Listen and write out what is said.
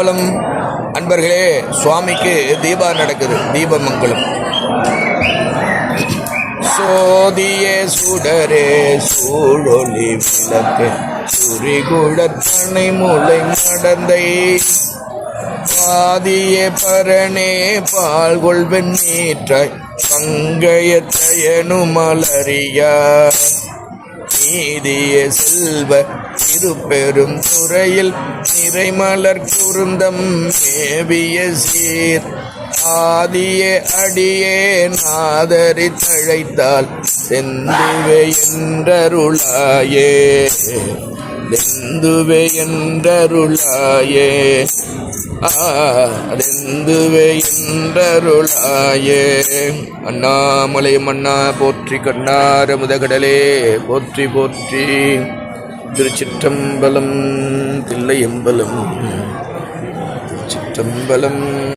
திருச்சிற்றம்பலம் அன்பர்களே சுவாமிக்கு தீபா நடக்குது. தீபமங்கலம். சோதிய சுடரே சூழொலி விளக்கு. சுரிகுழத்தனை முளை நடந்தை பாதிய பரணே பால் கொள்வெண் நீற்றாய் தயனு மலரியா நீதிய செல்வ திருப்பெரும் துறையில் நிறைமலர் குருந்தம் மேவிய சீர். ஆதிய அடியே நாதரி தழைத்தால் செந்துவே என்றருளாயே. தெந்துவே என்றருளாயே. அண்ணாமலை மன்னா போற்றி கண்ணார முதகடலே போற்றி போற்றி. திருச்சிற்றம்பலம் தில்லையம்பலம் சிற்றம்பலம்